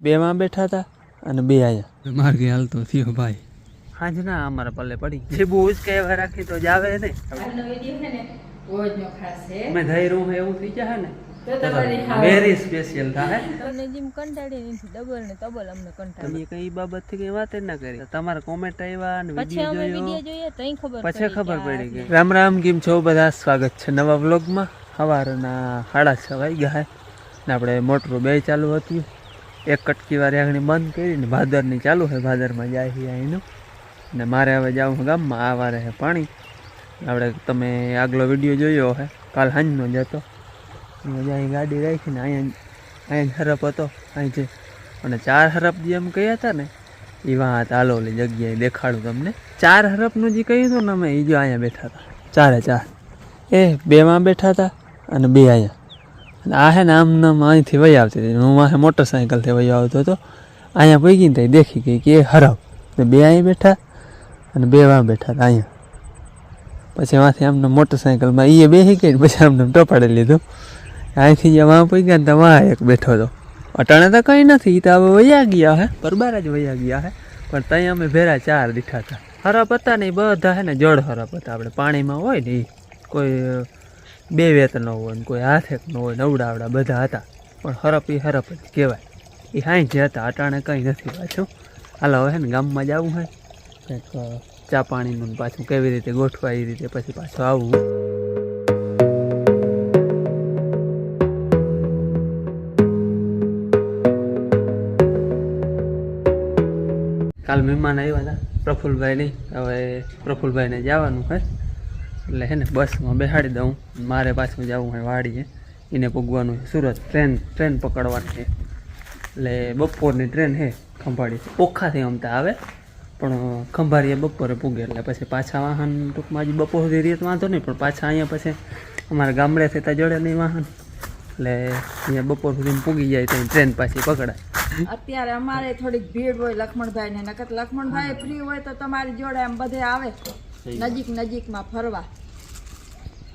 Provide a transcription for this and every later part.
બે માં બેઠા હતા અને બે આયા. માર્ગે હાલતો થયો ભાઈ. સાંજના ના અમારા પલ્લે પડી. જે બહુ જ કહેવા રાખી તો જ આવે ને. આજનો વીડિયો છે ને બહુ જ નો ખાસ છે મેં ધૈર્યું એવું થઈ જાય ને. વેરી સ્પેશિયલ થાય. તમને જેમ કંટાળી નથી ડબલ ને તબલ અમને કંટાળી. તમે કઈ બાબતથી કઈ વાત જ ના કરી. તમારા કોમેન્ટ આવ્યા અને પછી અમે વીડિયો જોયો જોઈએ તઈ ખબર પછી પડી ખબર પડી ગઈ. રામ રામ કેમ છો? બધા સ્વાગત છે નવા વ્લોગમાં સવારના સાડા છ વાગ્યા હે. ને આપણે મોટરું બે ચાલુ હતું. એક કટકી વાર આગળ બંધ કરીને ભાદરની ચાલુ છે ભાદરમાં જાય છે અહીંનું. ને મારે હવે જવું ગામમાં, આ વારે છે પાણી. આપણે તમે આગલો વીડિયો જોયો હે, કાલ સાંજનો જ હતો. અહીં ગાડી રાખીને અહીંયા અહીં હરપ હતો, અહીં છે અને ચાર હરપ જે એમ કહ્યા હતા ને એ વાં તાલોલી જગ્યાએ દેખાડું તમને. ચાર હરપનું જે કહ્યું હતું ને અમે એ જો અહીંયા બેઠા હતા. ચારે ચાર. એ, બેમાં બેઠા હતા અને બે અહીંયા. અને આ હે ને આમ નામ અહીંથી વહી આવતી હતી. હું વાંહે મોટરસાઇકલથી વહી આવતો હતો. અહીંયા પહોંચી ને ત્યાં દેખી ગઈ કે એ હરાવ. તો બે અહીં બેઠા અને બે વાં બેઠા હતા અહીંયા. પછી વાંથી આમને મોટરસાઇકલમાં એ બેસી ગઈ ને પછી આમને ટપાડી લીધું. અહીંથી જે વાં પહોંચી ગયા ને તો વાં એક બેઠો હતો. અટાણે તો કંઈ નથી એ તો હવે વયા ગયા હે. પરબાર જ વયા ગયા હે. પણ ત્યાં અમે ભેરા ચાર દીઠા હતા. હરાપ હતા ને બધા હે ને જળ હરાપ હતા. આપણે પાણીમાં હોય ને એ કોઈ બે વેતનો હોય ને કોઈ હાથેકનો હોય નવડાવડા બધા હતા. પણ હરપ એ હરપ જ કહેવાય. એ હાઈ જે હતા, અટાણે કંઈ નથી પાછું. હાલો, હવે ને ગામમાં જવું હોય કંઈક ચા પાણીનું ને પાછું કેવી રીતે ગોઠવાય એ રીતે પછી પાછું આવવું કાલ મહેમાન આવ્યા હતા પ્રફુલભાઈની હવે પ્રફુલભાઈને જવાનું હોય એટલે હે ને બસમાં બેસાડી દઉં. મારે પાછું જવું હોય વાડીએ. એને પૂગવાનું છે. સુરત ટ્રેન ટ્રેન પકડવાની છે. એટલે બપોરની ટ્રેન છે ખંભાળી ઓખાથી અમતા આવે, પણ ખંભાળીએ બપોરે પૂગે. એટલે પછી પાછા વાહન ટૂંકમાં હજી બપોર સુધી રીત વાંધો નહીં, પણ પાછા અહીંયા પછી અમારા ગામડે થતા જોડે નહીં વાહન. એટલે અહીંયા બપોર સુધી પૂગી જાય તો ટ્રેન પાછી પકડાય. અત્યારે અમારે થોડીક ભીડ હોય લક્ષ્મણભાઈ ને નકર લક્ષ્મણભાઈ ફ્રી હોય તો તમારી જોડે એમ બધે આવે. નજીક નજીકમાં ફરવા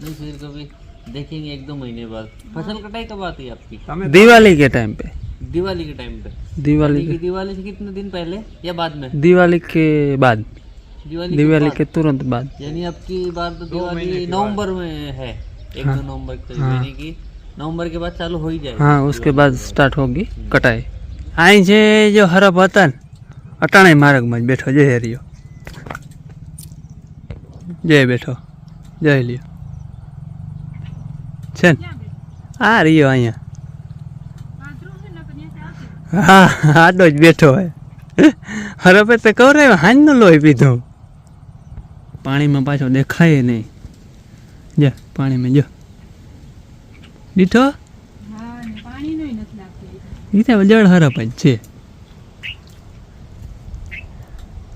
नहीं फिर कभी देखेंगे एक दो महीने बाद फसल कटाई कब आती है आपकी दिवाली के टाइम पे दिवाली के टाइम पे दिवाली यानी कि दिवाली से कितने दिन पहले या बाद में दिवाली के बाद दिवाली दिवाली बाद। के तुरंत बाद यानी आपकी बार तो दिवाली नवंबर में है एक दो नवंबर के करीब यानी कि नवंबर के बाद चालू हो ही जाएगा हाँ उसके बाद स्टार्ट होगी कटाई અહીં જે જો હરફ હતા ને અટાણે માર્ગમાં જ બેઠો જય હરિયો જય બેઠો. જય લ્યો. છે ને? આ રહ્યો અહીંયા. હા, આડો જ બેઠો હોય. હરફે તો કવરાયો હાંજનો લોહી પીધો. પાણીમાં પાછો દેખાય નહીં. જા, પાણીમાં જો. દીઠો? એ જળ હરપ જ છે.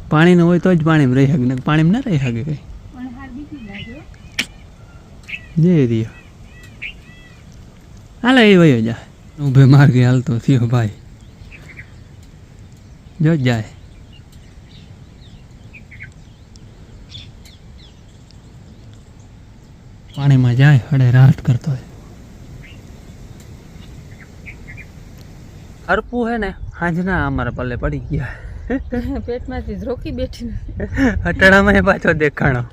પાણીનું હોય તો જ પાણીમાં રહી શકે પાણીમાં ના રહી શકે કઈ. જય રિયો હાલો એ વયો જાય ઉભે માર્ગે હાલતો થયો ભાઈ. જો જાય. પાણીમાં જાય હડે રાહત કરતો હોય. હરપું હે ને હાંજના અમારા પલ્લે પડી ગયા. પેટમાંથી રોકી બેઠી. અટાણામાં પાછો દેખાણો.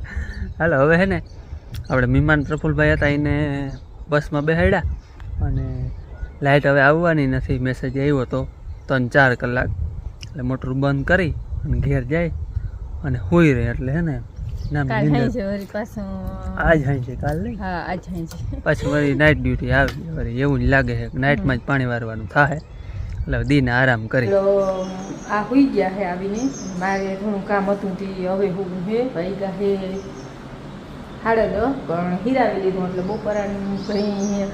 હાલો હવે હે ને આપણે મહેમાન પ્રફુલભાઈ હતા એને બસમાં બેહાડ્યા અને લાઇટ હવે આવવાની નથી મેસેજ આવ્યો હતો ત્રણ ચાર કલાક. એટલે મોટર બંધ કરી અને ઘેર જાય અને હોઈ રહે એટલે હે ને આજ હાઈ છે કાલ નહીં? હા આજ હાઈ છે પાછી વળી નાઇટ ડ્યુટી આવી વળી એવું જ લાગે છે. કે નાઇટમાં જ પાણી વારવાનું થાય. એટલે દિને આરામ કરી. આ હોઈ ગયા છે આવીને. મારે થોડું કામ હતું તે હવે હું હે ભાઈ ગા હે. હાડે દો પણ હિરાવી લીધું એટલે બપોરાનું કંઈ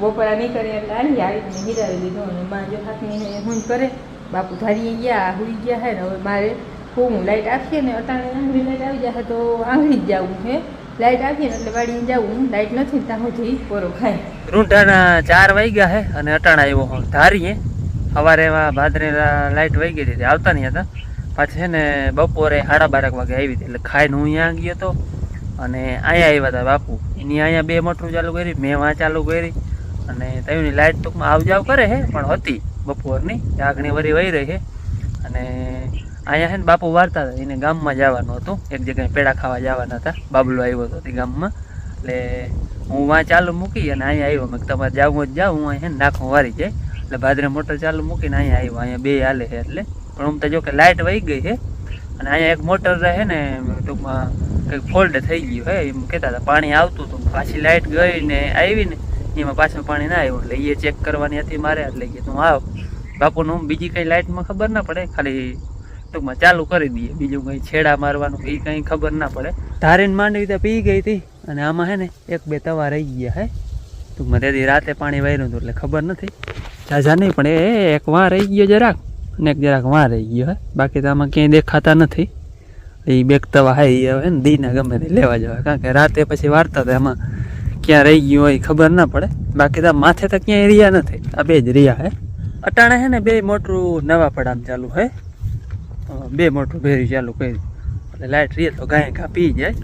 બપોરા નહીં કરે એટલે આલી આવીને હિરાવી લીધું અને માં જો હાથની હું કરે. બાપુ ધારીએ ગયા, હુઈ ગયા હે ને હવે મારે હું લાઇટ આપીએ ને અટાણે આંગળી લાઇટ આવી જાય તો આંગળી જ જવું છે લાઇટ આપીએ ને એટલે વાડીએ જવું, લાઈટ નથી ત્યાં સુધી પોરો ખાય રૂંઢાના ચાર વાગ્યા છે અને અટાણા આવ્યો ધારીએ, સવારે એમાં ભાદરે લાઇટ વહી ગઈ હતી, આવતા નહીં હતા. પાછી છે ને બપોરે સાડા બારક વાગે આવી હતી, એટલે ખાઈને હું અહીંયા ગયો હતો અને અહીંયા આવ્યા હતા બાપુ. એની અહીંયા બે મોટરું ચાલુ કરી મેં વાં ચાલુ કરી. અને ત્યાંની લાઇટ ટૂંકમાં આવ જાવ કરે છે પણ હતી બપોરની. આગણી વરી વહી રહી છે અને અહીંયા છે ને બાપુ વાર્તા હતા. એને ગામમાં જવાનું હતું. એક જગ્યાએ પેડા ખાવા જવાના હતા. બાબલો આવ્યો હતો તે ગામમાં. એટલે હું વાં ચાલુ મૂકી અને અહીંયા આવ્યો મેં તમારે જવું જ જાઉં હું અહીંયા નાખું વારી જાય. એટલે ભાદરે મોટર ચાલુ મૂકીને અહીંયા આવ્યો અહીંયા બે હાલે છે એટલે. પણ આમ તો જો કે લાઇટ વહી ગઈ છે અને અહીંયા એક મોટર રહે ને, ટૂંકમાં કંઈક ફોલ્ટ થઈ ગયું હે એમ કહેતા હતા. પાણી આવતું હતું. પાછી લાઇટ ગઈ ને આવી ને, એમાં પાછું પાણી ના આવ્યું. એટલે એ ચેક કરવાની હતી મારે, એટલે કે તું આવ. બાપુનું બીજી કંઈ લાઇટમાં ખબર ના પડે, ખાલી ટૂંકમાં ચાલુ કરી દઈએ. બીજું કંઈ છેડા મારવાનું એ કંઈ ખબર ના પડે. ધારીને માંડવી તો પી ગઈ હતી, અને આમાં હે ને, એક બે તવા રહી ગયા હે. ટૂંકમાં તેથી રાતે પાણી વાર્યું હતું, એટલે ખબર નથી. ઝાઝા નહીં, પણ એ એક વાં રહી ગયો જરાક. ને જરાક વાં રહી ગયો હે. બાકી તો આમાં ક્યાંય દેખાતા નથી. એ બેક તવા હા એ હવે ને દીના ગમે તે લેવા જવા. કારણ કે રાતે પછી વાર્તા તો એમાં ક્યાં રહી ગયું હોય ખબર ના પડે. બાકી તો માથે તો ક્યાંય રહ્યા નથી. આ બે જ રહ્યા હે. અટાણે હે ને બે મોટરું નવા પડામ ચાલુ હે. બે મોટરું ભેર્યું ચાલુ કર્યું. એટલે લાઇટ રહીએ તો ગાય કાપી જાય.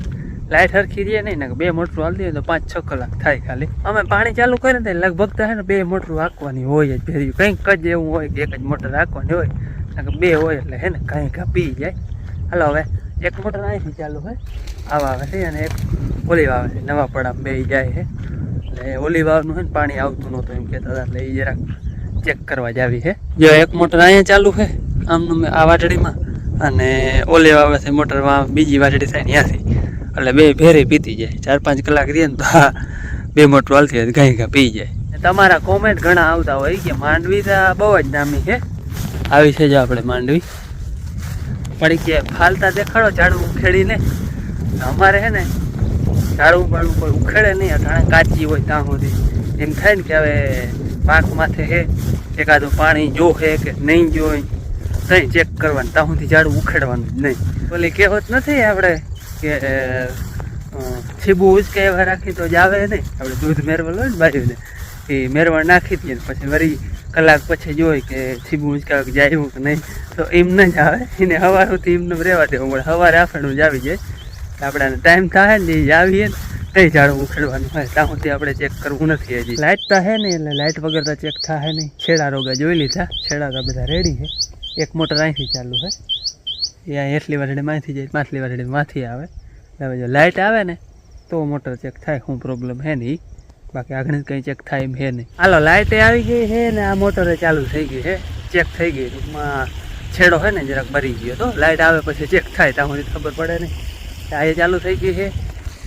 લાઇટ હરખી રહીએ નહીં ને બે મોટરું હાલતી હોય તો પાંચ છ કલાક થાય ખાલી. અમે પાણી ચાલુ કરીએ ને લગભગ તો હે ને બે મોટરું રાખવાની હોય જ ભેરી કંઈક જ એવું હોય કે એક જ મોટર રાખવાની હોય. ને બે હોય એટલે હે ને કંઈક પી જાય. હાલો હવે, એક મોટર અહીંથી ચાલુ હોય આવા આવે છે અને એક ઓલી આવે છે. નવા પડામ બે જાય છે. એટલે ઓલી વાવનું છે ને પાણી આવતું નહોતું એમ કહેતા હતા એટલે એ જરાક ચેક કરવા જ આવી છે. જો એક મોટર અહીંયા ચાલુ છે, આમનું આ વાટડીમાં. અને ઓલી વાવે છે મોટર વા- બીજી વાટડી થાય ત્યાંથી. એટલે બે ભેરે પીતી જાય. ચાર પાંચ કલાક રહીએ ને તો બે મોટું હાલતી હોય ગાય ગા પી જાય. તમારા કોમેન્ટ ઘણા આવતા હોય કે માંડવી તો બહુ જ નામી છે. આવી છે જો આપણે માંડવી. પડી કે ફાલતા દેખાડો ઝાડવું ઉખેડીને. અમારે છે ને ઝાડવું પાડવું કોઈ ઉખેડે નહીં અટાણે કાચી હોય ત્યાં સુધી. એમ થાય ને કે હવે પાક માથે હે એકાદું પાણી જો હે કે નહીં જોઈ તઈ ચેક કરવાનું ત્યાં સુધી ઝાડવું ઉખેડવાનું જ નહીં. ઓલી કહેવત નથી આપણે કે છીબું ઉચકે એવા રાખી તો જ આવે નહીં આપણે દૂધ મેરવલ હોય ને બાજુને, એ મેરવણ નાખી દઈએ પછી વળી કલાક પછી જોઈ કે છીબું ઉચકા જાય કે નહીં, તો એમ ન જ આવે. એને સુધી એમને રહેવા દેવું પડે. હવારે આફણું જ આવી જાય આપણાને ટાઈમ થાય ને એ આવીએ ને તે ઝાડવું ઉખેડવાનું હોય. ત્યાં સુધી આપણે ચેક કરવું નથી હજી. લાઇટ તો હે નહીં, એટલે લાઇટ વગર તો ચેક થાય નહીં. છેડા રોગા જોઈ લીધા. છેડા તો બધા રેડી છે. એક મોટર અહીંથી ચાલુ છે. એ એટલી વાટડી માંથી જાય પાછલી વાટડી માંથી આવે. હવે જો લાઇટ આવે ને, તો મોટર ચેક થાય, શું પ્રોબ્લેમ હે નહીં બાકી આગળ કંઈ ચેક થાય એમ હે નહીં. હાલો લાઇટે આવી ગઈ છે ને આ મોટરે ચાલુ થઈ ગઈ છે ચેક થઈ ગઈ, ટૂંકમાં છેડો છે ને જરાક ભરી ગયો તો. લાઇટ આવે પછી ચેક થાય, ત્યાં સુધી ખબર પડે નહીં. આ એ ચાલુ થઈ ગઈ છે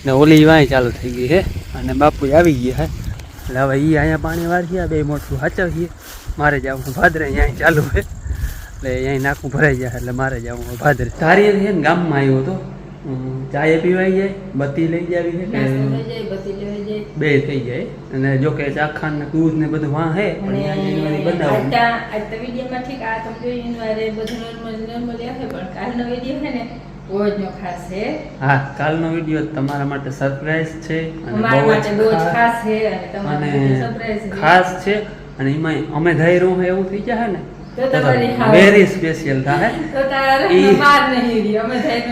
ને ઓલી વાંય ચાલુ થઈ ગઈ છે અને બાપુ આવી ગયા છે એટલે હવે એ અહીંયા પાણી વાળીએ બે મોટું હાચવીએ. મારે જવું ભાદરે અહીંયા ચાલુ છે એટલે અહીંયા નાખું ભરાઈ જાય એટલે મારે જવું ભાદર તારી છે ને ગામમાં આવ્યો હતો. ચાય પીવાઈ જાય બત્તી લઈ જાવી છે બે થઈ જાય. અને જો કે ચાખાન ને દૂધ ને બધું વાં હે પણ આજના- આજ તો વિડીયોમાં ઠીક આ તમે જોયું એનું બધું normal- normal હશે, પણ કાલનો વીડિયો છે ને બહુ ખાસ છે હા કાલનો વીડિયો તમારા માટે સરપ્રાઈઝ છે અને બહુ જ ખાસ છે અને તમારા માટે surprise ખાસ છે અને એમાં અમે ધાર્યું એવું થઈ જાય ને. વેરી સ્પેશિયલ થાય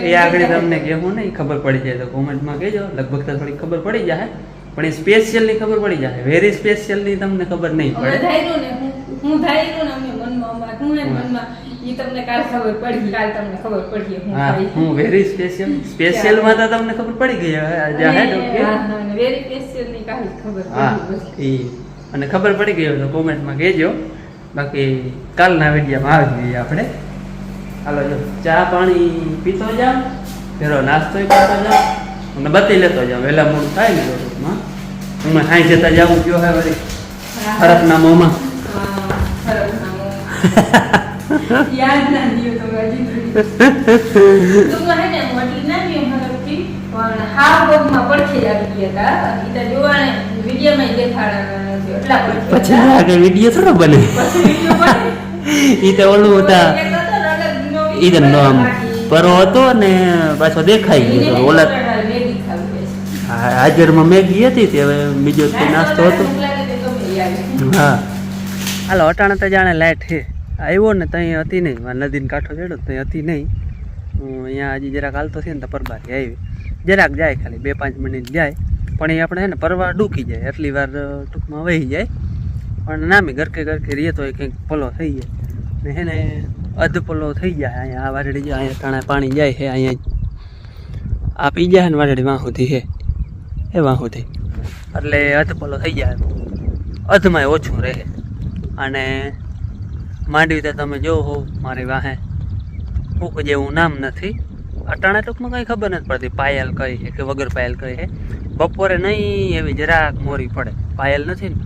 એ આગળ તમને કહેવું નહીં ખબર પડી જાય તો કોમેન્ટમાં કહેજો. લગભગ તો થોડી ખબર પડી જાય પણ એ સ્પેશિયલની ખબર પડી જાય. વેરી સ્પેશિયલની તમને ખબર નહીં પડે. હું- હું ધાર્યું ને અમે મનમાં હું. મનમાં. તમને કાલ ખબર પડી કાલ તમને ખબર પડી હું હા હું વેરી સ્પેશિયલ સ્પેશિયલમાં તો તમને ખબર પડી ગઈ હવે આ જાહે તો અને- હા, ની કાલ ખબર પડી ગયો અને ખબર પડી ગઈ હોય તો કોમેન્ટમાં કહેજો. બાકી કાલના વિડીયામાં આવી જઈએ આપણે. હાલો જો ચા પાણી પીતો જાવ ફેરો નાસ્તો કરતો જાવ અને બતી લેતો જાઓ વહેલા મોડું થાય ને તો ટૂંકમાં હું હાઈ જતા જાઉં કયો હે વળી. ફરકના મોમાં. યાદ ના દિયો તમે હજી સુધી. ટૂંકમાં હે ને મોટી ના રહ્યું હરખથી, પણ પગમાં પડખે જ ગયા હતા. ઈ તો જોવાને વિડીયોમાં દેખાડા એટલા પછી આગળ વીડિયો થોડો બને. તો ઓલું હતા. ઈ તો નો આમ બાકી. પરો હતો ને પાછો દેખાઈ ગયો ઓલા હા, હાજરમાં મેગી હતી તે હવે બીજો નાસ્તો હતો. ઈ. હા. હાલો અટાણે તો જાણે લાઈટ છે. આવ્યો ને ત્યાં હતી નહીં. નદી નદીને કાંઠો ચડ્યો ત્યાં હતી નહીં. હું અહીંયા હજી જરાક હાલતો છે ને તો પરબારી આવી. જરાક જાય ખાલી, બે પાંચ મિનિટ જાય. પણ એ આપણે ને પરવા ડૂકી જાય, એટલી વાર ટૂંકમાં વહી જાય. પણ નામી ગરકે ગરકે રહીએ તો એ કંઈક પલો થઈ જાય. ને એને અધ પલો થઈ જાય, અહીંયા આ વારડી જાય, અહીંયા ટાણા પાણી જાય છે, અહીંયા આ પી જાય ને વારડી વાંહુથી છે, એ વાંહુથી એટલે અધ પલો થઈ જાય. અધમાં ઓછું રહે. અને માંડવી તો તમે જો હો, મારી વાહે. ભૂખ જેવું નામ નથી. અટાણા ટૂંકમાં કંઈ ખબર નથી પડતી, પાયલ કઈ છે કે વગર પાયલ કઈ છે. બપોરે નહીં એવી જરાક મોરી પડે. પાયલ નથી ને?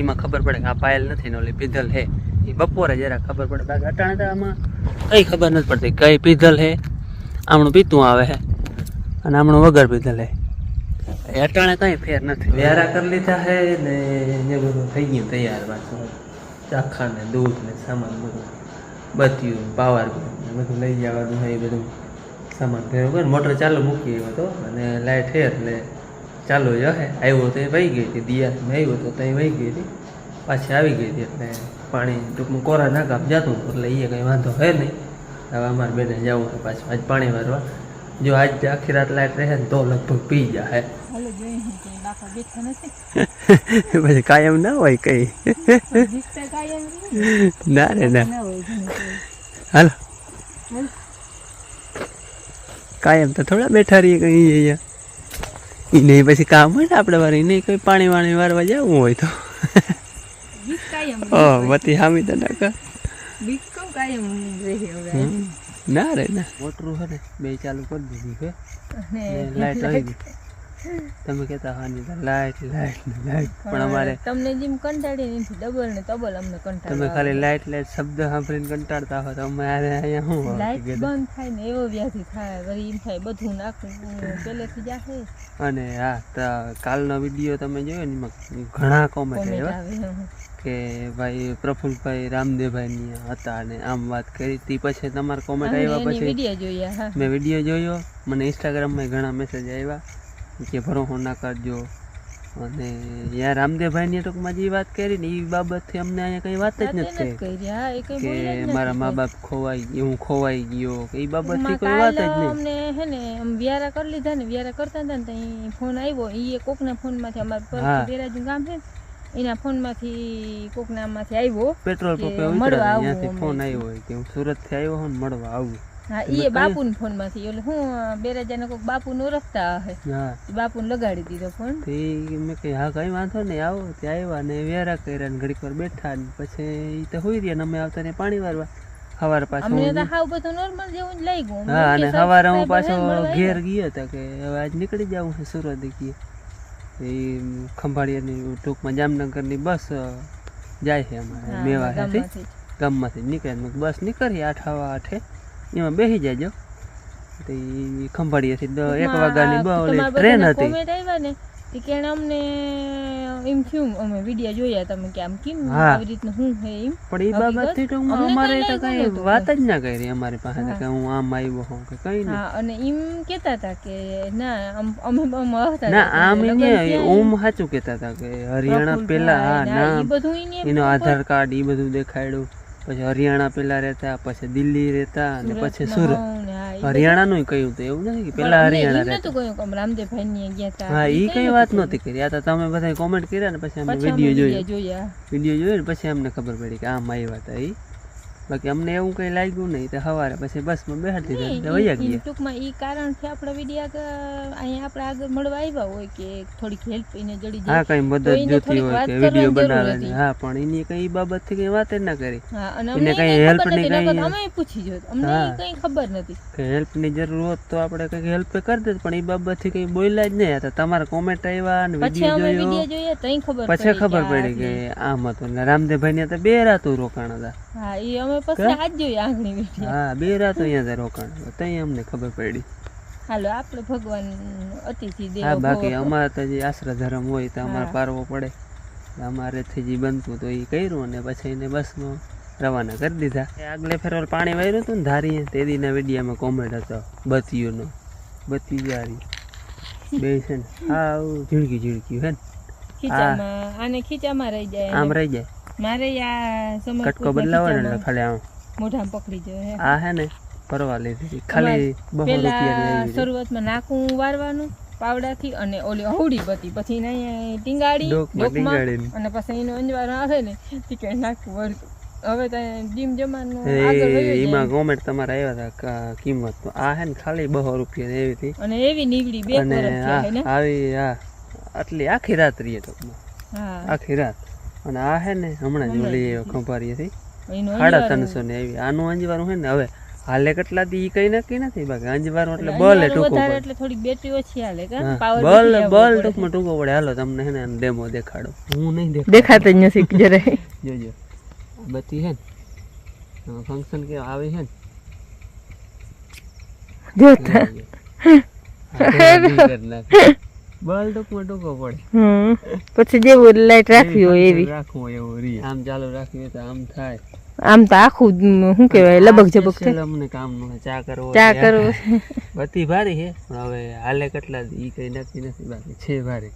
એમાં ખબર પડે કે આ પાયલ નથી ને ઓલી પીધલ છે એ બપોરે જરાક ખબર પડે. બાકી અટાણે તો આમાં કંઈ ખબર નથી પડતી કઈ પીધલ છે આમણું પીતું આવે છે અને આમણું વગર પીધલ છે એ અટાણે કંઈ ફેર નથી. વ્યારા કરી લીધા છે ને એ બધું થઈ ગયું તૈયાર પાછું. ચાખા ને દૂધ ને સામાન બધું બત્યું પાવર બધું લઈ જવાનું હોય એ બધું. સામાન ભેગું કરીને મોટર ચાલુ મૂકી આવ્યો હતો અને લાઇટ હે એટલે ચાલુ જ હે. આવ્યો તો એ વહી ગઈ હતી દિયાસમાં આવ્યો તો ત્યાં વહી ગઈ હતી. પાછી આવી ગઈ હતી એટલે પાણી ટૂંકમાં કોરા ના કાપ જતું એટલે એ કંઈ વાંધો હે નહીં. હવે અમારે બેને જવું છે પાછું આજ પાણી ભરવા જો આજ આખી રાત લાઇટ રહે ને તો લગભગ પી જાય હું. પછી કાયમ ના હોય કઈ. ના રે ના. હાલો. કાયમ તો થોડા બેઠા રહીએ કઈ અહીંયા. એને પછી કામ હોય ને આપણે વારે એને કોઈ પાણી વાણી વારવા જવું હોય તો. ઓ બધી હામી તો કાયમ ના રે ના. મોટરું હે બે ચાલુ કરી દીધી છે. લાઈટ આવી ગઈ. તમે કહેતા હાની લાઈટ લાઈટ લાઈટ. પણ અમારે તમને જેમ કંટાળી નથી ડબલ ને તબલ અમને કંટાળો તમે ખાલી લાઈટ લાઈટ શબ્દ સાંભળીને કંટાળતા હો તો અમારે અહીંયા શું હોય? લાઈટ બંધ થાય ને એવો વ્યાધિ થાય વળી એમ થાય બધું નાખવું પહેલેથી જાહે. અને હા કાલનો વીડિયો તમે જોયો ને એમાં ઘણા કોમેન્ટ આવ્યા કે ભાઈ પ્રફુલભાઈ રામદેવભાઈ હતા અને આમ વાત કરી તી પછી તમારા કોમેન્ટ આવ્યા પછી? વીડિયો જોયા મેં વીડિયો જોયો મને ઇન્સ્ટાગ્રામમાં ઘણા મેસેજ આવ્યા. કે ભરોસો ના કરજો અને યાર રામદેવભાઈની ટૂંકમાં જે વાત કરી ને એ બાબતથી અમને અહીંયા કંઈ વાત જ નથી એ કે મારા મા બાપ ખોવાઈ ગયો હું ખોવાઈ ગયો. એ બાબતથી કોઈ વાત જ નહીં. અમને હે ને વ્યારા કરી લીધા ને વ્યારા કરતા હતા ને ત્યાં ફોન આવ્યો. ઈ કોકના ફોનમાંથી અમારા. પર દેરાજુ ગામ છે એના ફોનમાંથી કોકના માંથી આવ્યો પેટ્રોલ પંપે મળવા આવ્યો ફોન. આવ્યો કે હું સુરતથી આવ્યો હું મળવા આવું. હા તમે ઈ કયા? બાપુના ફોનમાંથી એટલે હું બેરાજાને કોક બાપુને ઓળખતા હે. હા ઈ લગાડી દીધો ફોન. તે મેં કહ્યું હા કઈ વાંધો નહીં આવો. ત્યાં આવ્યા ને વેરા કર્યા ને ઘડીક વાર બેઠા ને પછી તો હોઈ રહ્યા ને અમે આવતા ને પાણી વારવા. સવારે પાછું અમને તો હાવ બધું નોર્મલ જેવું જ લઈ ગયું હા અને સવારે હું પાછો ઘેર ગયો હતો કે હવે આજ નીકળી જાવું છે સુરત ગીએ એ ખંભાળિયાની ટૂંકમાં જામનગરની બસ જાય છે અમારે હા, મેવાડાથી ગામમાંથી. નીકળે બસ નીકળી આઠ આવા આઠે. એમાં બેસી જાજો. તો એ ખંભાળિયાથી દ- એક વાગ્યાની બહુ ટ્રેન હતી. આવ્યા ને તે કે અમને એમ થયું અમે વીડિયો જોયા તમે કે આમ કેમ આવી રીતનું શું છે એમ? પણ એ બાબતથી ટૂંકમાં અમારે તો કઈ વાત જ ના કરી અમારી પાસે કે હું આમ આવ્યો હોઉં કે કઈ નહીં. અને એમ કેતા હતા કે ના અમે અમે હતા ના આમ એને ઓમ સાચું કહેતા હતા કે હરિયાણા પેલા હા ને બધું એનો આધાર કાર્ડ એ બધું દેખાડ્યું. પછી હરિયાણા પેલા રહેતા પછી દિલ્હી રહેતા અને પછી સુરત. હરિયાણાનું કહ્યું તો એવું નથી કે પેલા હરિયાણા હતા હા એ કઈ વાત નથી નહોતી કરી. આ તો તમે બધા કોમેન્ટ કર્યા ને પછી અમે વીડિયો જોયો. વીડિયો જોયો ને પછી અમને ખબર પડી કે આમ આવ્યા હતા એ બાકી અમને એવું કઈ લાગ્યું નહીં તો સવારે પછી બસમાં દીધા વયા ગયા. ટૂંકમાં એ કારણથી આપણા વીડિયો અહીંયા આપણે આગળ મળવા આવ્યા હોય કે થોડીક હેલ્પ એને જડી હા જાય કઈ મદદ જોતી હોય કે વીડિયો બનાવવાની હા પણ એની કઈ બાબતથી કઈ વાત જ ના કરી. અને એને કંઈ કંઈ ની કંઈ- અમે પૂછી જોત અમને હા. કંઈ ખબર નથી. કે હેલ્પની જરૂર હોત તો આપણે કંઈક હેલ્પ કરી દેત પણ એ બાબતથી કંઈ બોલ્યા જ નહીં. હતા તમારા કોમેન્ટ આવ્યા અને પછી વીડિયો જોયો. પછી ખબર પડી કે આમ હતું ને રામદેવભાઈ ને તો બે રાતું રોકાણ હતા. હા એ અમે પછી આજ જોઈએ આંગળી વીડિયો હા બે રાતો અહીંયા રોકાણ. તઈ અમને ખબર પડી. હાલો આપણે ભગવાન અતિથિ દેવ હા બાકી અમારે તો જે આશરા ધર્મ હોય તો અમારે પારવો પડે. અમારે થી જે બનતું તો એ કર્યું અને પછી એને બસમાં રવાના કરી દીધા. આગલે ફેરવાલ પાણી વાર્યું હતું ને ધારીએ તે દીના વિડીયામાં કોમેન્ટ હતો બતીયુંનો. બતી જારી બે છે ને હા ઝીણકી ઝીણકી હે ને. ખીચામાં આને ખીચામાં રહી જાય આમ રહી જાય. મારે આ સમય કટકો બદલાવો ને ખાલી આમ. મોઢામાં પકડી જાય આ હે ને ફરવા લીધી. ખાલી બહુ રૂપિયા શરૂઆતમાં નાકું વારવાનું પાવડાથી અને ઓલી હવડી બતી પછી એને ટીંગાડી ડોકમાં અને પછી એનો અંજવાર આવે ને તે કઈ નાખવું વળતું હવે તો ડીમ જમાનો આગળ વયો એમાં કોમેન્ટ તમારા આવ્યા હતા કિંમત આ હે ને ખાલી બહો રૂપિયા એવી હતી. અને એવી નીવડી બે હે આવી આ આટલી આખી રાત રહીએ હા. આખી રાત. અને આ હે ને હમણાં જ ઓલી ખંભારી હતી સાડા ત્રણસો ને આવી આનું અંજવારું હે ને? હવે હાલે કેટલા દી કઈ નક્કી નથી બાકી. અંજવારું એટલે બલ ટૂંકું એટલે થોડી બેટરી ઓછી હાલે બલ બલ ટૂંકમાં ટૂંકો પડે. હાલો તમને હે ને ડેમો દેખાડો. હું નહીં દેખાડો દેખાતો જ નથી જરાય. જોજો. બતી હે ને ફંક્શન કે આવે હે ને. જોતા. બલ ટૂંકમાં ટૂંકો પડે. પછી જેવું લાઈટ રાખવી હોય એવી. રાખવું હોય એવું રી. આમ ચાલુ રાખવી તો આમ થાય. આમ તો આખું શું કહેવાય લબક જબક થાય. અમને કામનું ચા કરવો ચા કરવો. બતી ભારી છે. હવે હાલે કેટલા ઈ કઈ નક્કી નથી બાકી. છે ભારી.